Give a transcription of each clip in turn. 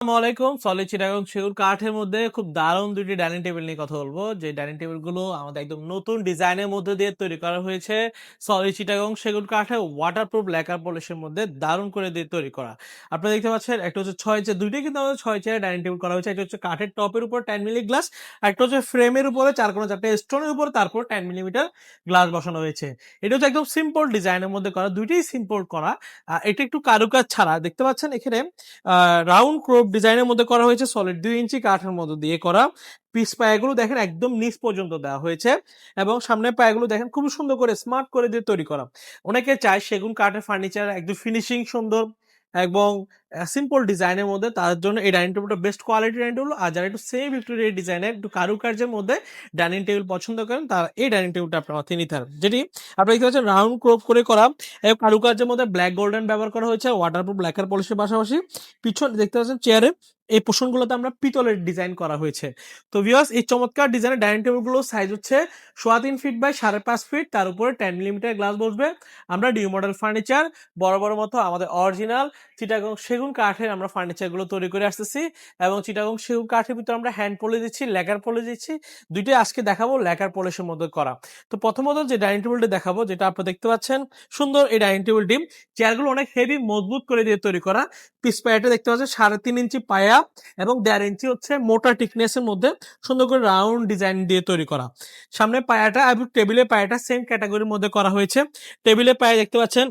আসসালামু আলাইকুম। সলিড চিটাগং সেগুন কাঠের মধ্যে খুব দারুণ দুটি ডাইনিং টেবিল নিয়ে কথা বলব। যে ডাইনিং টেবিলগুলো আমাদের একদম নতুন ডিজাইনের মধ্যে দিয়ে তৈরি করা হয়েছে, সলিড চিটাগং সেগুন কাঠে ওয়াটারপ্রুফ লেকার পলিশের মধ্যে দারুণ করে দিয়ে তৈরি করা। আপনারা দেখতে পাচ্ছেন, একটা হচ্ছে ছয় চেয়ার দুইটাই কিন্তু আমাদের ছয় চেয়ার ডাইনিং টেবিল করা হয়েছে। একটা হচ্ছে কাঠের টপের উপর টেন মিলি গ্লাস একটা হচ্ছে ফ্রেমের উপরে চার কোনো চারটে স্টোনের উপর তারপর টেন মিলিমিটার গ্লাস বসানো হয়েছে। এটা হচ্ছে একদম সিম্পল ডিজাইনের মধ্যে করা, দুইটাই সিম্পল করা। এটা একটু কারুকাজ ছাড়া। দেখতে পাচ্ছেন এখানে রাউন্ড ক্রোপ ডিজাইনের মধ্যে করা হয়েছে সলিড দুই ইঞ্চি কাঠের মধ্যে দিয়ে করা। পিস পায়াগুলো দেখেন একদম নিচ পর্যন্ত দেওয়া হয়েছে এবং সামনের পায়াগুলো দেখেন খুব সুন্দর করে স্মার্ট করে দিয়ে তৈরি করা। অনেকে চায় সেগুন কাঠের ফার্নিচার একদম ফিনিশিং সুন্দর এবং সিম্পল ডিজাইনের মধ্যে তার জন্য এই ডাইনিং টেবিলটা বেস্ট কোয়ালিটি ডাইনিং টেবিল আর যারা একটু সেম ভিক্টোরিয়া ডিজাইনের একটু কারুকার্যের মধ্যে ডাইনিং টেবিল পছন্দ করেন, তারা এই ডাইনিং টেবিলটা আপনার হাতে নিতে হবে যেটি আপনার দেখতে পাচ্ছেন রাউন্ড ক্রোপ করে করা এবং কারুকার্যের মধ্যে ব্ল্যাক গোল্ডেন ব্যবহার করা হয়েছে ওয়াটারপ্রুফ ব্ল্যাকের পলিশের পাশাপাশি। পিছন দেখতে পাচ্ছেন চেয়ারে এই পোষণগুলোতে আমরা পিতলের ডিজাইন করা হয়েছে। তো ভিউয়ার্স এই চমৎকার ডিজাইনের ডাইনিং টেবিলগুলো সাইজ হচ্ছে সোয়া তিন ফিট বাই সাড়ে পাঁচ ফিট তার উপরে টেন মিলিমিটার গ্লাস বসবে। আমরা ডিউ মডেল ফার্নিচার বড় বড় মতো আমাদের অরিজিনাল চিটাগং সেগুন কাঠের আমরা ফার্নিচারগুলো তৈরি করে আসতেছি এবং চিটাগং সেগুন কাঠের ভিতরে আমরা হ্যান্ড পলি দিচ্ছি লেকার পলি দিচ্ছি। দুইটাই আজকে দেখাবো লেকার পলিশের মধ্যে করা। তো প্রথমত যে ডাইনিং টেবিলটি দেখাবো, যেটা আপনারা দেখতে পাচ্ছেন, সুন্দর এই ডাইনিং টেবিলটি চেয়ারগুলো অনেক হেভি মজবুত করে দিয়ে তৈরি করা। পিস পায়াটা দেখতে পাচ্ছেন, সাড়ে তিন ইঞ্চি পায়া এবং দেড় ইঞ্চি হচ্ছে মোটা টিকনেসের মধ্যে সুন্দর করে রাউন্ড ডিজাইন দিয়ে তৈরি করা। সামনে পায়াটা এবং টেবিলের পায়াটা সেম ক্যাটাগরির মধ্যে করা হয়েছে। টেবিলের পায়ে দেখতে পাচ্ছেন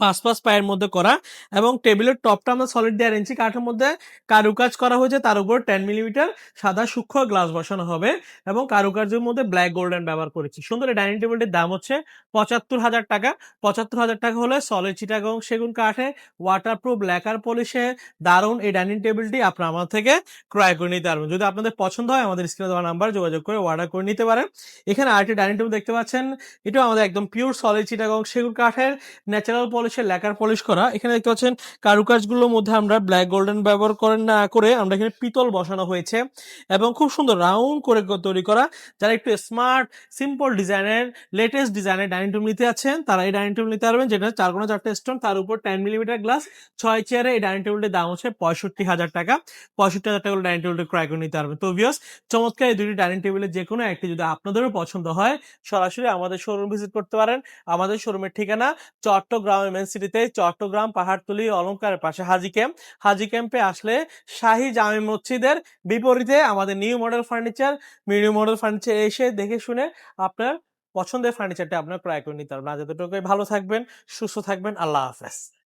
পাঁচ পাঁচ পায়ের মধ্যে করা এবং টেবিলের টপটা আমরা সলিড দেড় ইঞ্চি কাঠের মধ্যে কারুকাজ করা হয়েছে। তার উপর টেন মিলিমিটার সাদা সূক্ষ্ম গ্লাস বসানো হবে এবং কারুকার্যের মধ্যে ব্ল্যাক গোল্ডেন ব্যবহার করেছি। সুন্দর এই ডাইনিং টেবিলটির দাম হচ্ছে পঁচাত্তর হাজার টাকা। পঁচাত্তর হাজার টাকা হলে সলিড চিটাগং সেগুন কাঠে ওয়াটারপ্রুফ লেকার পলিশে দারুণ এই ডাইনিং টেবিলটি আপনার আমার থেকে ক্রয় করে নিতে পারবেন। যদি আপনাদের পছন্দ হয় আমাদের স্ক্রিনে দেওয়া নাম্বার যোগাযোগ করে অর্ডার করে নিতে পারেন। এখানে আরেকটি ডাইনিং টেবিল দেখতে পাচ্ছেন। এটাও আমাদের একদম পিওর সলিড চিটাগং সেগুন কাঠের ন্যাচারাল পলিশের লেকার পলিশ করা। এখানে দেখতে পাচ্ছেন, কারুকাজগুলোর মধ্যে আমরা ব্ল্যাক গোল্ডেন ব্যবহার করেন না করে আমরা এখানে পিতল বসানো হয়েছে এবং খুব সুন্দর রাউন্ড করে তৈরি করা। যারা একটু স্মার্ট সিম্পল ডিজাইনের লেটেস্ট ডিজাইনের ডাইনিং টেবিল নিতে আছেন, তারা এই ডাইনিং টেবিল নিতে পারবেন, যেটা চার কোনো চারটে স্টোন তার উপর টেন মিলিমিটার গ্লাস ছয় চেয়ারে এই ডাইনিং টেবিলটির দাম হচ্ছে পঁয়ষট্টি হাজার টাকা। পঁয়ষট্টি হাজার টাকা ডাইনিং টেবিলটি ক্রয় করে নিতে পারবেন। তো ভিউস চমৎকার এই দুটি ডাইনিং টেবিলের যে কোনো একটি যদি আপনাদেরও পছন্দ হয়, সরাসরি আমাদের শোরুম ভিজিট করতে পারেন। আমাদের শোরুমের ঠিকানা চট্টগ্রাম এমএন সিটিতে চট্টগ্রাম, পাহাড়তলি অলঙ্কারের পাশে হাজি ক্যাম্প। হাজি ক্যাম্পে আসলে শাহী জামে মসজিদের বিপরীতে আমাদের new model furniture new model furniture এসে দেখে শুনে আপনার পছন্দের ফার্নিচারটা আপনার ক্রয় করে নিতে পারবেন। আজ এতটুকুই। ভালো থাকবেন, সুস্থ থাকবেন। আল্লাহ হাফেজ।